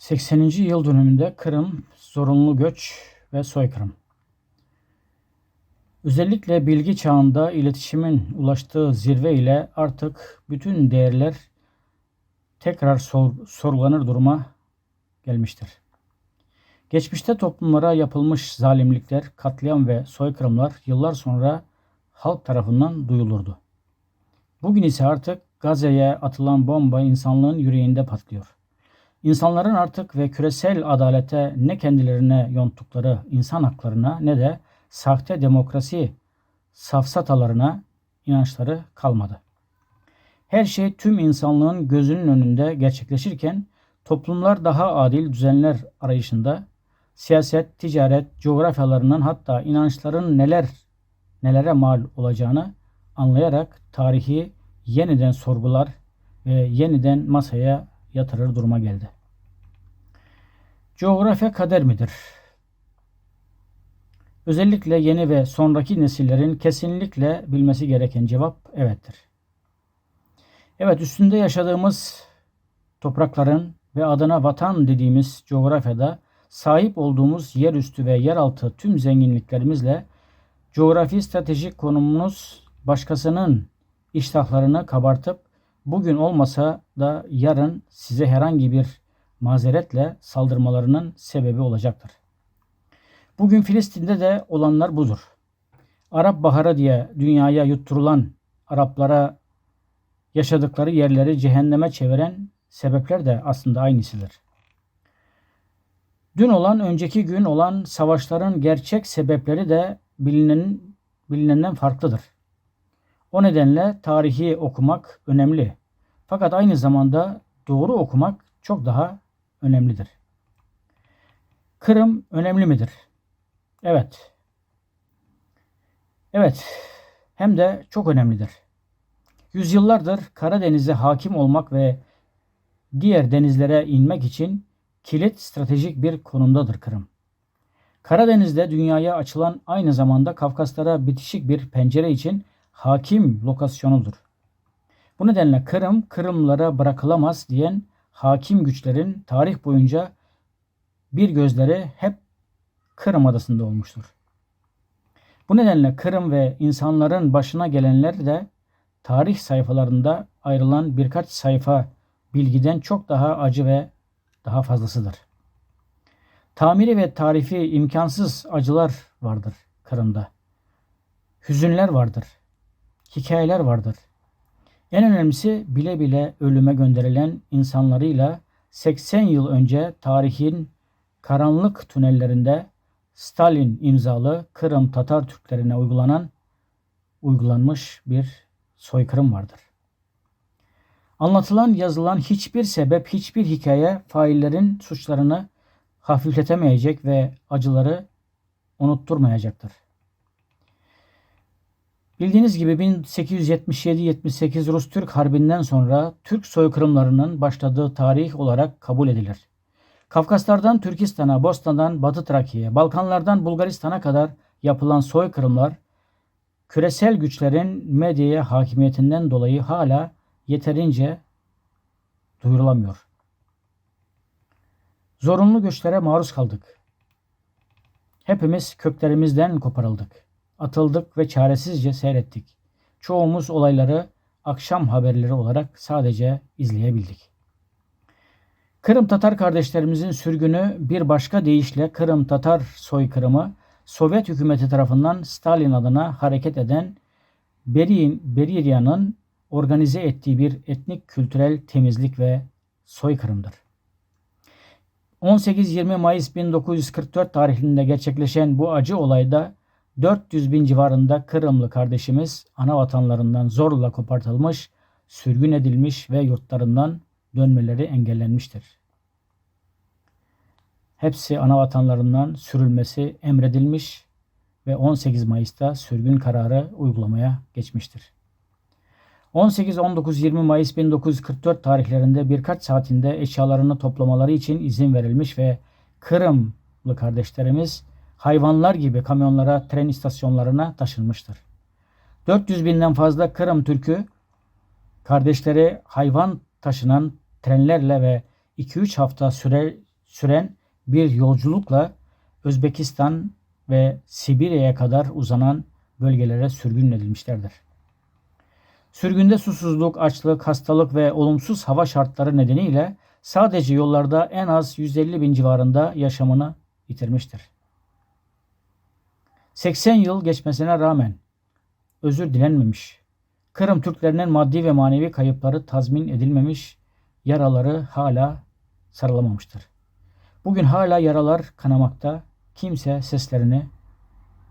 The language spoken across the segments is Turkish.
80. yıl dönümünde Kırım, zorunlu göç ve soykırım. Özellikle bilgi çağında iletişimin ulaştığı zirve ile artık bütün değerler tekrar sor- sorgulanır duruma gelmiştir. Geçmişte toplumlara yapılmış zalimlikler, katliam ve soykırımlar yıllar sonra halk tarafından duyulurdu. Bugün ise artık Gazze'ye atılan bomba insanlığın yüreğinde patlıyor. İnsanların artık ve küresel adalete ne kendilerine yonttukları insan haklarına ne de sahte demokrasi safsatalarına inançları kalmadı. Her şey tüm insanlığın gözünün önünde gerçekleşirken toplumlar daha adil düzenler arayışında siyaset, ticaret, coğrafyalarının hatta inançların neler nelere mal olacağını anlayarak tarihi yeniden sorgular ve yeniden masaya yatırır duruma geldi. Coğrafya kader midir? Özellikle yeni ve sonraki nesillerin kesinlikle bilmesi gereken cevap evettir. Evet üstünde yaşadığımız toprakların ve adına vatan dediğimiz coğrafyada sahip olduğumuz yerüstü ve yeraltı tüm zenginliklerimizle coğrafi stratejik konumumuz başkasının iştahlarını kabartıp bugün olmasa da yarın size herhangi bir mazeretle saldırmalarının sebebi olacaktır. Bugün Filistin'de de olanlar budur. Arap Baharı diye dünyaya yutturulan Araplara yaşadıkları yerleri cehenneme çeviren sebepler de aslında aynısıdır. Dün olan, önceki gün olan savaşların gerçek sebepleri de bilinen, bilinenden farklıdır. O nedenle tarihi okumak önemli. Fakat aynı zamanda doğru okumak çok daha önemlidir. Kırım önemli midir? Evet. Evet. Hem de çok önemlidir. Yüzyıllardır Karadeniz'e hakim olmak ve diğer denizlere inmek için kilit stratejik bir konumdadır Kırım. Karadeniz'de dünyaya açılan aynı zamanda Kafkaslara bitişik bir pencere için hakim lokasyonudur. Bu nedenle Kırım, Kırımlara bırakılamaz diyen hakim güçlerin tarih boyunca bir gözleri hep Kırım adasında olmuştur. Bu nedenle Kırım ve insanların başına gelenler de tarih sayfalarında ayrılan birkaç sayfa bilgiden çok daha acı ve daha fazlasıdır. Tamiri ve tarifi imkansız acılar vardır Kırım'da. Hüzünler vardır. Hikayeler vardır. En önemlisi bile bile ölüme gönderilen insanlarıyla 80 yıl önce tarihin karanlık tünellerinde Stalin imzalı Kırım Tatar Türklerine uygulanan uygulanmış bir soykırım vardır. Anlatılan yazılan hiçbir sebep, hiçbir hikaye faillerin suçlarını hafifletemeyecek ve acıları unutturmayacaktır. Bildiğiniz gibi 1877-78 Rus-Türk Harbi'nden sonra Türk soykırımlarının başladığı tarih olarak kabul edilir. Kafkaslardan Türkistan'a, Bostan'dan Batı Trakya'ya, Balkanlardan Bulgaristan'a kadar yapılan soykırımlar küresel güçlerin medyaya hakimiyetinden dolayı hala yeterince duyurulamıyor. Zorunlu göçlere maruz kaldık. Hepimiz köklerimizden koparıldık. Atıldık ve çaresizce seyrettik. Çoğumuz olayları akşam haberleri olarak sadece izleyebildik. Kırım Tatar kardeşlerimizin sürgünü bir başka deyişle Kırım Tatar soykırımı Sovyet hükümeti tarafından Stalin adına hareket eden Berirya'nın organize ettiği bir etnik kültürel temizlik ve soykırımdır. 18-20 Mayıs 1944 tarihinde gerçekleşen bu acı olayda 400 bin civarında Kırımlı kardeşimiz ana vatanlarından zorla kopartılmış, sürgün edilmiş ve yurtlarından dönmeleri engellenmiştir. Hepsi ana vatanlarından sürülmesi emredilmiş ve 18 Mayıs'ta sürgün kararı uygulamaya geçmiştir. 18-19-20 Mayıs 1944 tarihlerinde birkaç saatinde eşyalarını toplamaları için izin verilmiş ve Kırımlı kardeşlerimiz hayvanlar gibi kamyonlara, tren istasyonlarına taşınmıştır. 400 binden fazla Kırım Türk'ü kardeşleri hayvan taşınan trenlerle ve 2-3 hafta süre süren bir yolculukla Özbekistan ve Sibirya'ya kadar uzanan bölgelere sürgün edilmişlerdir. Sürgünde susuzluk, açlık, hastalık ve olumsuz hava şartları nedeniyle sadece yollarda en az 150 bin civarında yaşamını yitirmiştir. 80 yıl geçmesine rağmen özür dilenmemiş, Kırım Türklerinin maddi ve manevi kayıpları tazmin edilmemiş, yaraları hala sarılamamıştır. Bugün hala yaralar kanamakta, kimse seslerini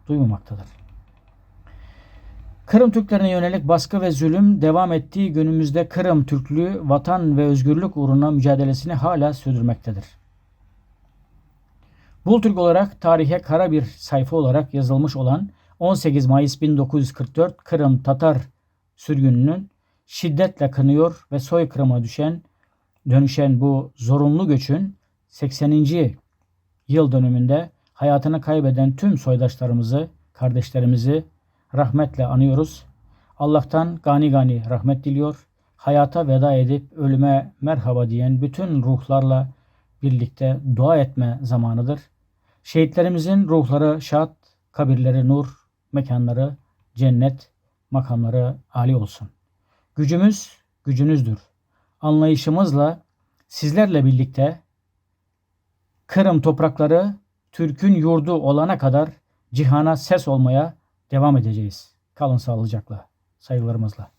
duymamaktadır. Kırım Türklerine yönelik baskı ve zulüm devam ettiği günümüzde Kırım Türklüğü vatan ve özgürlük uğruna mücadelesini hala sürdürmektedir. Bultürk olarak tarihe kara bir sayfa olarak yazılmış olan 18 Mayıs 1944 Kırım Tatar sürgününün şiddetle kınıyor ve soykırıma düşen dönüşen bu zorunlu göçün 80. yıl dönümünde hayatını kaybeden tüm soydaşlarımızı, kardeşlerimizi rahmetle anıyoruz. Allah'tan gani gani rahmet diliyor. Hayata veda edip ölüme merhaba diyen bütün ruhlarla birlikte dua etme zamanıdır. Şehitlerimizin ruhları şad, kabirleri nur, mekanları cennet, makamları âli olsun. Gücümüz gücünüzdür. Anlayışımızla sizlerle birlikte Kırım toprakları Türk'ün yurdu olana kadar cihana ses olmaya devam edeceğiz. Kalın sağlıcakla, saygılarımızla.